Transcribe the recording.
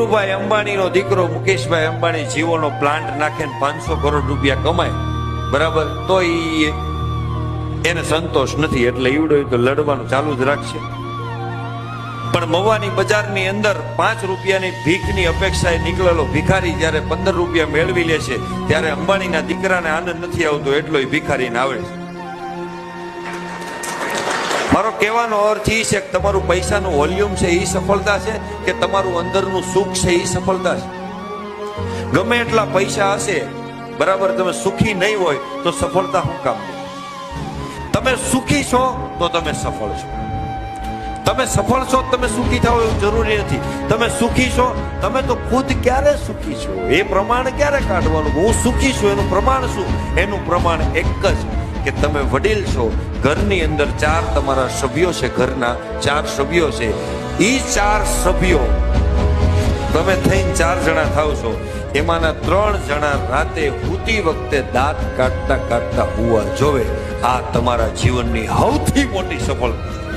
ધીરુભાઈ અંબાણીનો દીકરો મુકેશભાઈ અંબાણી જીવોનો પ્લાન્ટ નાખીને પાંચસો કરોડ રૂપિયા કમાય. બરાબર? તો એને સંતોષ નથી. એટલે એવડો તો લડવાનું ચાલુ જ રાખશે. પણ મવાની બજારની અંદર પાંચ રૂપિયાની ભીખની અપેક્ષાએ નીકળેલો ભિખારી જ્યારે પંદર રૂપિયા મેળવી લે છે ત્યારે અંબાણીના દીકરાને આનંદ નથી આવતો. એટલો ભિખારીને આવે છે. મારો કહેવાનો અર્થ એ છે કે તમારું પૈસાનું વોલ્યુમ છે એ સફળતા છે કે તમારું અંદરનું સુખ છે એ સફળતા છે? ગમે એટલા પૈસા હશે, બરાબર, તમે સુખી નહીં હોય, તો સફળતા શું કામ તમે સુખી છો, તો તમે સફળ છો. તમે સફળ છો તમે સુખી થાવ એવું જરૂરી નથી. તમે સુખી છો, તમે તો ખુદ ક્યારે સુખી છો? એ પ્રમાણ ક્યારે કાઢવાનું? હું સુખી છું, એનું પ્રમાણ શું? એનું પ્રમાણ એક જ કે તમે વડીલ છો. ઘરની અંદર ચાર તમારા સભ્યો છે, ઘરના ચાર સભ્યો છે. એ ચાર સભ્યો તમે થઈને ચાર જણા થાવ છો. એમાંના ત્રણ જણા રાતે હુતી વખતે દાંત કાઢતા કાઢતા હુવા જોવે. આ તમારા જીવનની સૌથી મોટી સફળતા.